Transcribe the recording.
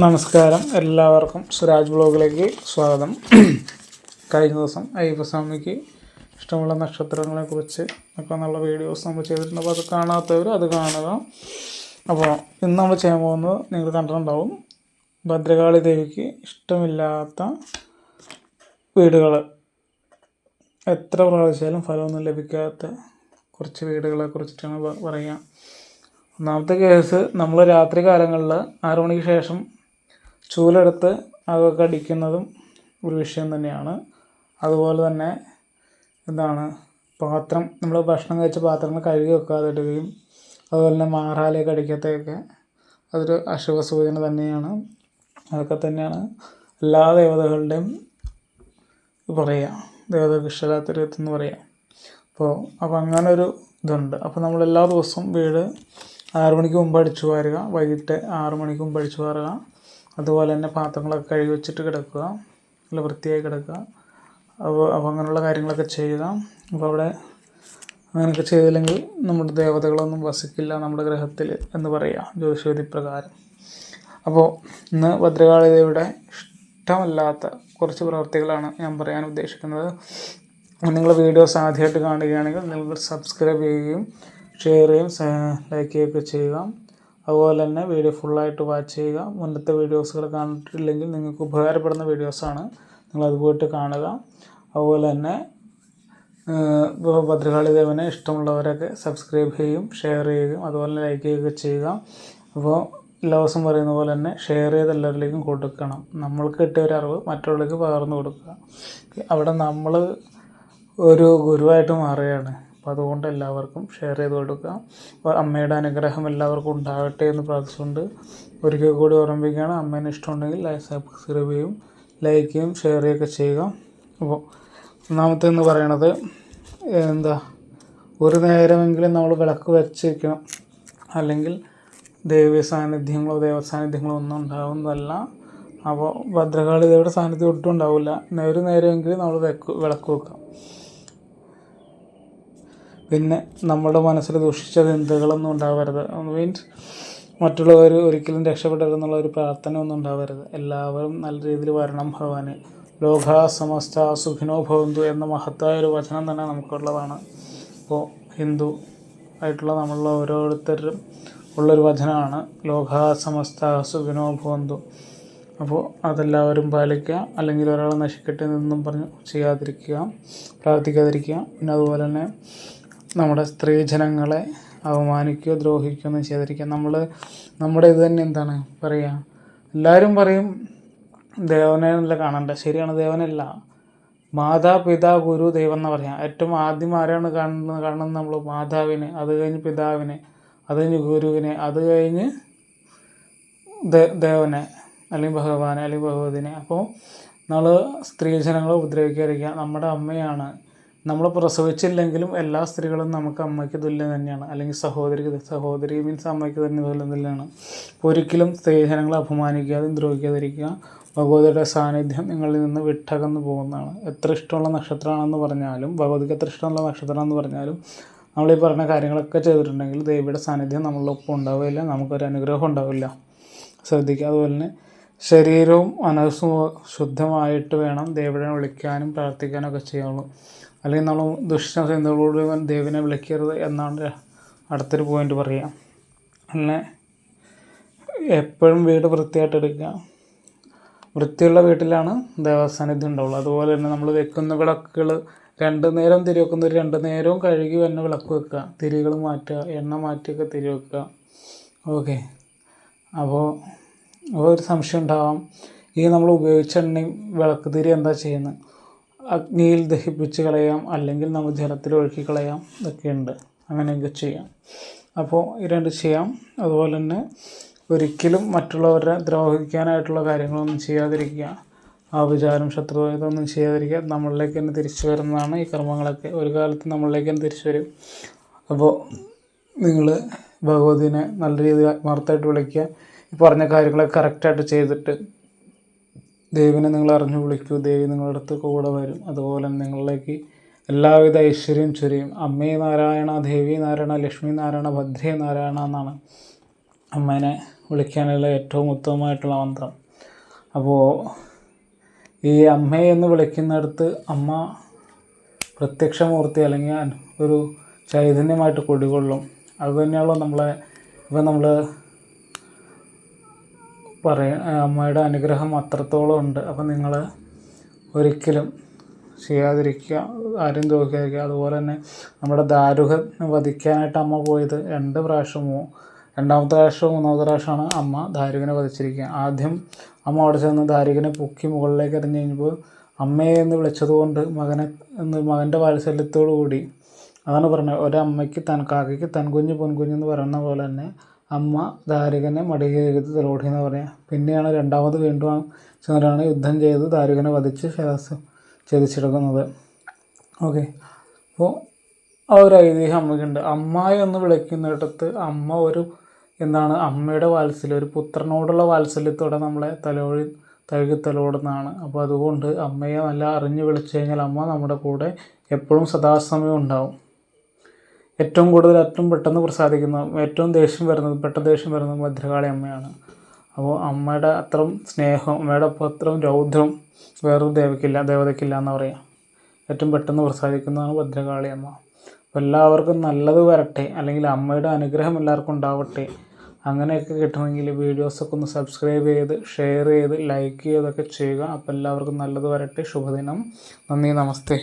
നമസ്കാരം. എല്ലാവർക്കും സുരാജ് ബ്ലോഗിലേക്ക് സ്വാഗതം. കഴിഞ്ഞ ദിവസം അയ്യപ്പസ്വാമിക്ക് ഇഷ്ടമുള്ള നക്ഷത്രങ്ങളെ കുറിച്ച് ഒക്കെ നല്ല വീഡിയോസ് നമ്മൾ ചെയ്തിട്ടുണ്ട്. അപ്പോൾ അത് കാണാത്തവർ അത് കാണുക. അപ്പോൾ ഇന്ന് നമ്മൾ ചെയ്യാൻ പോകുന്നത് നിങ്ങൾ കണ്ടിട്ടുണ്ടാവും. ഭദ്രകാളി ദേവിക്ക് ഇഷ്ടമില്ലാത്ത വീടുകൾ. എത്ര പ്രാവശ്യമായാലും ഫലമൊന്നും ലഭിക്കാത്ത കുറച്ച് വീടുകളെ കുറിച്ചിട്ടാണ് പറയുക. ഒന്നാമത്തെ കേസ് നമ്മൾ രാത്രി കാലങ്ങളിൽ ആറു മണിക്ക് ശേഷം ചൂലെടുത്ത് അത് കടിക്കുന്നതും ഒരു വിഷയം തന്നെയാണ്. അതുപോലെ തന്നെ എന്താണ് പാത്രം നമ്മൾ ഭക്ഷണം കഴിച്ച പാത്രങ്ങൾ കഴുകി വെക്കാതെ ഇടുകയും അതുപോലെ തന്നെ മാറാലയൊക്കെ അടിക്കത്തെയൊക്കെ അതൊരു അശുഭ സൂചന തന്നെയാണ്. അതൊക്കെ തന്നെയാണ് എല്ലാ ദേവതകളുടെയും പറയാം ദേവതകൾക്ക് ഇഷ്ടമില്ലാത്തൊരു ഇതെന്ന് പറയാം. അപ്പോൾ അപ്പോൾ അങ്ങനെ ഒരു ഇതുണ്ട്. അപ്പോൾ നമ്മൾ എല്ലാ ദിവസവും വീട് ആറു മണിക്ക് മുമ്പ് അടിച്ചു വാരുക വൈകിട്ട് ആറു മണിക്ക് മുമ്പ് അടിച്ചു വാരുക. അതുപോലെ തന്നെ പാത്രങ്ങളൊക്കെ കഴുകി വെച്ചിട്ട് കിടക്കുക. നല്ല വൃത്തിയായി കിടക്കുക. അപ്പോൾ അപ്പോൾ അങ്ങനെയുള്ള കാര്യങ്ങളൊക്കെ ചെയ്യുക. അപ്പോൾ അവിടെ അങ്ങനെയൊക്കെ ചെയ്തില്ലെങ്കിൽ നമ്മുടെ ദേവതകളൊന്നും വസിക്കില്ല നമ്മുടെ ഗ്രഹത്തിൽ എന്ന് പറയുക ജ്യോതിഷവിധി പ്രകാരം അപ്പോൾ ഇന്ന് ഭദ്രകാളി ഇഷ്ടമല്ലാത്ത കുറച്ച് പ്രവർത്തികളാണ് ഞാൻ പറയാൻ ഉദ്ദേശിക്കുന്നത്. നിങ്ങൾ വീഡിയോസ് ആദ്യമായിട്ട് കാണുകയാണെങ്കിൽ നിങ്ങൾ സബ്സ്ക്രൈബ് ചെയ്യുകയും ഷെയർ ചെയ്യുകയും ലൈക്ക് ചെയ്യുകയൊക്കെ ചെയ്യുക. അതുപോലെ തന്നെ വീഡിയോ ഫുള്ളായിട്ട് വാച്ച് ചെയ്യുക. മുന്നത്തെ വീഡിയോസുകൾ കണ്ടിട്ടില്ലെങ്കിൽ നിങ്ങൾക്ക് ഉപകാരപ്പെടുന്ന വീഡിയോസാണ് നിങ്ങളത് പോയിട്ട് കാണുക. അതുപോലെ തന്നെ ഇപ്പോൾ ഭദ്രകാളി ദേവനെ ഇഷ്ടമുള്ളവരൊക്കെ സബ്സ്ക്രൈബ് ചെയ്യും ഷെയർ ചെയ്യുകയും അതുപോലെ ലൈക്ക് ചെയ്യുകയൊക്കെ ചെയ്യുക. അപ്പോൾ എല്ലാ ദിവസം പറയുന്ന പോലെ തന്നെ ഷെയർ ചെയ്ത് എല്ലാവരിലേക്കും കൊടുക്കണം. നമ്മൾക്ക് കിട്ടിയ ഒരു അറിവ് മറ്റുള്ളവർക്ക് പകർന്നു കൊടുക്കുക. അവിടെ നമ്മൾ ഒരു ഗുരുവായിട്ട് മാറുകയാണ്. അപ്പോൾ അതുകൊണ്ട് എല്ലാവർക്കും ഷെയർ ചെയ്ത് കൊടുക്കാം. അപ്പോൾ അമ്മയുടെ അനുഗ്രഹം എല്ലാവർക്കും ഉണ്ടാകട്ടെ എന്ന് പ്രാർത്ഥിച്ചുകൊണ്ട് ഒരിക്കൽ കൂടി ഓർമ്മിപ്പിക്കുകയാണ്. അമ്മേനെ ഇഷ്ടമുണ്ടെങ്കിൽ ലൈക്ക് സബ്സ്ക്രൈബ് ചെയ്യും ലൈക്ക് ചെയ്യും ഷെയർ ചെയ്യുകയൊക്കെ ചെയ്യുക. അപ്പോൾ ഒന്നാമത്തെ എന്ന് പറയണത് എന്താ ഒരു നേരമെങ്കിലും നമ്മൾ വിളക്ക് വെച്ചിരിക്കണം. അല്ലെങ്കിൽ ദൈവ സാന്നിധ്യങ്ങളോ ദേവ സാന്നിധ്യങ്ങളോ ഒന്നും ഉണ്ടാകുന്നതല്ല അപ്പോൾ ഭദ്രകാളി ദേവിയുടെ സാന്നിധ്യം ഒട്ടും ഉണ്ടാവില്ല. ഒരു നേരമെങ്കിലും നമ്മൾ വെക്ക് വിളക്ക് വെക്കാം പിന്നെ നമ്മുടെ മനസ്സിൽ ദുഷിച്ച ചിന്തകളൊന്നും ഉണ്ടാവരുത്. മീൻസ് മറ്റുള്ളവർ ഒരിക്കലും രക്ഷപ്പെടരുതെന്നുള്ള ഒരു പ്രാർത്ഥന ഒന്നും ഉണ്ടാവരുത്. എല്ലാവരും നല്ല രീതിയിൽ വരണം ഭഗവാന്. ലോക സമസ്ത സുഖിനോ ഭവന്തു എന്ന മഹത്തായ ഒരു വചനം തന്നെ നമുക്കുള്ളതാണ്. അപ്പോൾ ഹിന്ദു ആയിട്ടുള്ള നമ്മളുള്ള ഓരോരുത്തരും ഉള്ളൊരു വചനമാണ് ലോക സമസ്ത സുഖിനോ ഭവന്തു. അപ്പോൾ അതെല്ലാവരും പാലിക്കുക അല്ലെങ്കിൽ ഒരാളെ നശിക്കട്ടെ എന്നും പറഞ്ഞ് ചെയ്യാതിരിക്കുക പ്രാർത്ഥിക്കാതിരിക്കുക. പിന്നെ അതുപോലെ തന്നെ നമ്മുടെ സ്ത്രീജനങ്ങളെ അവമാനിക്കുകയോ ദ്രോഹിക്കുകയോ ഒന്നും ചെയ്തിരിക്കുക നമ്മൾ നമ്മുടെ ഇത് തന്നെ എന്താണ് പറയുക എല്ലാവരും പറയും ദേവനെ നല്ല കാണണ്ട. ശരിയാണ് ദേവനല്ല. മാതാപിതാ ഗുരു ദൈവം എന്ന് പറയാം. ഏറ്റവും ആദ്യം ആരാണ് കാണുന്നത്? കാണുന്നത് നമ്മൾ മാതാവിനെ അത് കഴിഞ്ഞ് പിതാവിനെ അത് കഴിഞ്ഞ് ഗുരുവിനെ അത് കഴിഞ്ഞ് ദേവനെ അല്ലെങ്കിൽ ഭഗവാനെ അല്ലെങ്കിൽ ഭഗവതിനെ. അപ്പോൾ നമ്മൾ സ്ത്രീജനങ്ങളെ ഉപദ്രവിക്കാതിരിക്കുക. നമ്മുടെ അമ്മയാണ് നമ്മൾ പ്രസവിച്ചില്ലെങ്കിലും എല്ലാ സ്ത്രീകളും നമുക്ക് അമ്മയ്ക്ക് തുല്യം തന്നെയാണ്. അല്ലെങ്കിൽ സഹോദരിക്ക് സഹോദരി മീൻസ് അമ്മയ്ക്ക് തന്നെ തുല്യം തന്നെയാണ്. ഒരിക്കലും സ്ത്രീജനങ്ങളെ അപമാനിക്കാതെ ദ്രോഹിക്കാതിരിക്കുക. ഭഗവതിയുടെ സാന്നിധ്യം നിങ്ങളിൽ നിന്ന് വിട്ടകന്ന് പോകുന്നതാണ്. എത്ര ഇഷ്ടമുള്ള നക്ഷത്രമാണെന്ന് പറഞ്ഞാലും ഭഗവതിക്ക് എത്ര ഇഷ്ടമുള്ള നക്ഷത്രമാണെന്ന് പറഞ്ഞാലും നമ്മൾ ഈ പറഞ്ഞ കാര്യങ്ങളൊക്കെ ചെയ്തിട്ടുണ്ടെങ്കിൽ ദേവിയുടെ സാന്നിധ്യം നമ്മളൊപ്പം ഉണ്ടാവില്ല നമുക്കൊരു അനുഗ്രഹം ഉണ്ടാവില്ല. ശ്രദ്ധിക്കുക. അതുപോലെ തന്നെ ശരീരവും മനസ്സും ശുദ്ധമായിട്ട് വേണം ദേവിയെ വിളിക്കാനും പ്രാർത്ഥിക്കാനും ഒക്കെ ചെയ്യാവുള്ളൂ. അല്ലെങ്കിൽ നമ്മൾ ദുഷ്ടചിന്തകളോട് ദേവിനെ വിളിക്കരുത് എന്നാണ് അടുത്തൊരു പോയിന്റ് പറയുക. പിന്നെ എപ്പോഴും വീട് വൃത്തിയായിട്ട് എടുക്കുക. വൃത്തിയുള്ള വീട്ടിലാണ് ദേവസാന്നിധ്യം ഉണ്ടാവുള്ളൂ അതുപോലെ തന്നെ നമ്മൾ വെക്കുന്ന വിളക്കുകൾ രണ്ട് നേരം തിരി വെക്കുന്ന ഒരു രണ്ട് നേരവും കഴുകി തന്നെ വിളക്ക് വെക്കുക. തിരികൾ മാറ്റുക എണ്ണ മാറ്റിയൊക്കെ തിരി വെക്കുക. ഓക്കെ അപ്പോൾ അപ്പോൾ ഒരു സംശയം ഉണ്ടാവാം. ഈ നമ്മൾ ഉപയോഗിച്ച എണ്ണയും വിളക്ക് തിരി എന്താ ചെയ്യുന്നത്? അഗ്നിയിൽ ദഹിപ്പിച്ച് കളയാം അല്ലെങ്കിൽ നമ്മൾ ജലത്തിൽ ഒഴുക്കി കളയാം. ഇതൊക്കെയുണ്ട്. അങ്ങനെയൊക്കെ ചെയ്യാം. അപ്പോൾ ഈ രണ്ട് ചെയ്യാം. അതുപോലെ തന്നെ ഒരിക്കലും മറ്റുള്ളവരെ ദ്രോഹിക്കാനായിട്ടുള്ള കാര്യങ്ങളൊന്നും ചെയ്യാതിരിക്കുക. വിചാരം ശത്രുത ഇതൊന്നും ചെയ്യാതിരിക്കുക. നമ്മളിലേക്ക് തന്നെ തിരിച്ചു വരുന്നതാണ് ഈ കർമ്മങ്ങളൊക്കെ. ഒരു കാലത്ത് നമ്മളിലേക്ക് തന്നെ തിരിച്ചു വരും. അപ്പോൾ നിങ്ങൾ ഭഗവതിനെ നല്ല രീതിയിൽ ആത്മാർത്ഥമായിട്ട് വിളിക്കുക. ഈ പറഞ്ഞ കാര്യങ്ങളൊക്കെ കറക്റ്റായിട്ട് ചെയ്തിട്ട് ദേവിനെ നിങ്ങൾ അറിഞ്ഞു വിളിക്കൂ. ദേവി നിങ്ങളുടെ അടുത്ത് കൂടെ വരും. അതുപോലെ നിങ്ങളിലേക്ക് എല്ലാവിധ ഐശ്വര്യം ചൊരിയും. അമ്മേ നാരായണ ദേവി നാരായണ ലക്ഷ്മി നാരായണ ഭദ്രേ നാരായണ എന്നാണ് അമ്മേനെ വിളിക്കാനുള്ള ഏറ്റവും ഉത്തമമായിട്ടുള്ള മന്ത്രം. അപ്പോൾ ഈ അമ്മയെ എന്ന് വിളിക്കുന്നിടത്ത് അമ്മ പ്രത്യക്ഷമൂർത്തി അല്ലെങ്കിൽ ഒരു ചൈതന്യമായിട്ട് കൊടികൊള്ളും. അത് നമ്മളെ ഇപ്പം നമ്മൾ പറയ അമ്മയുടെ അനുഗ്രഹം അത്രത്തോളം ഉണ്ട്. അപ്പം നിങ്ങൾ ഒരിക്കലും ചെയ്യാതിരിക്കുക ആരും ദ്രോഹിക്കാതിരിക്കുക അതുപോലെ തന്നെ നമ്മുടെ ദാരുഹ വധിക്കാനായിട്ട് അമ്മ പോയത് രണ്ട് പ്രാവശ്യമോ രണ്ടാമത്തെ പ്രാവശ്യമോ മൂന്നാമത്തെ പ്രാവശ്യമാണ് അമ്മ ദാരുകനെ വധിച്ചിരിക്കുക. ആദ്യം അമ്മ അവിടെ ചെന്ന് ദാരുകനെ പൊക്കി മുകളിലേക്ക് എറിഞ്ഞു കഴിഞ്ഞപ്പോൾ അമ്മയെ എന്ന് വിളിച്ചതുകൊണ്ട് മകനെ എന്ന് മകന്റെ വാത്സല്യത്തോടു കൂടി അതാണ് പറഞ്ഞത്. ഒരമ്മയ്ക്ക് തൻ കാക്കയ്ക്ക് തൻ കുഞ്ഞ് പൊൻകുഞ്ഞ് എന്ന് പറയുന്ന പോലെ തന്നെ അമ്മ ദാരുകനെ മടിയിലിരുത്തി തലോടിയെന്ന് പറയാം. പിന്നെയാണ് രണ്ടാമത് വീണ്ടും ചെന്നിട്ടാണ് യുദ്ധം ചെയ്ത് ദാരുകനെ വധിച്ച് ശിരസ് ഛേദിച്ചെടുക്കുന്നത്. ഓക്കെ. അപ്പോൾ ആ ഒരു ഐതിഹ്യം അമ്മയ്ക്കുണ്ട്. അമ്മ എന്ന് വിളിക്കുന്നിടത്ത് അമ്മ ഒരു എന്താണ് അമ്മയുടെ വാത്സല്യം ഒരു പുത്രനോടുള്ള വാത്സല്യത്തോടെ നമ്മളെ തലോടി തഴുകി തലോടുന്നതാണ്. അപ്പോൾ അതുകൊണ്ട് അമ്മയെ നല്ല അറിഞ്ഞ് വിളിച്ചു കഴിഞ്ഞാൽ അമ്മ നമ്മുടെ കൂടെ എപ്പോഴും സദാസമയം ഉണ്ടാവും. ഏറ്റവും കൂടുതൽ ഏറ്റവും പെട്ടെന്ന് പ്രസാദിക്കുന്ന ഏറ്റവും ദേഷ്യം വരുന്നത് പെട്ടെന്ന് ദേഷ്യം വരുന്നത് ഭദ്രകാളി അമ്മയാണ്. അപ്പോൾ അമ്മയുടെ അത്രയും സ്നേഹം അമ്മയുടെ ഒപ്പം അത്രയും രൗദ്രം വേറൊരു ദേവക്കില്ല ദേവതയ്ക്കില്ല എന്ന് പറയാം. ഏറ്റവും പെട്ടെന്ന് പ്രസാദിക്കുന്നതാണ് ഭദ്രകാളി അമ്മ. അപ്പോൾ എല്ലാവർക്കും നല്ലത് വരട്ടെ അല്ലെങ്കിൽ അമ്മയുടെ അനുഗ്രഹം എല്ലാവർക്കും ഉണ്ടാവട്ടെ. അങ്ങനെയൊക്കെ കിട്ടണമെങ്കിൽ വീഡിയോസൊക്കെ ഒന്ന് സബ്സ്ക്രൈബ് ചെയ്ത് ഷെയർ ചെയ്ത് ലൈക്ക് ചെയ്തൊക്കെ ചെയ്യുക. അപ്പോൾ എല്ലാവർക്കും നല്ലത് വരട്ടെ. ശുഭദിനം. നന്ദി നമസ്തേ.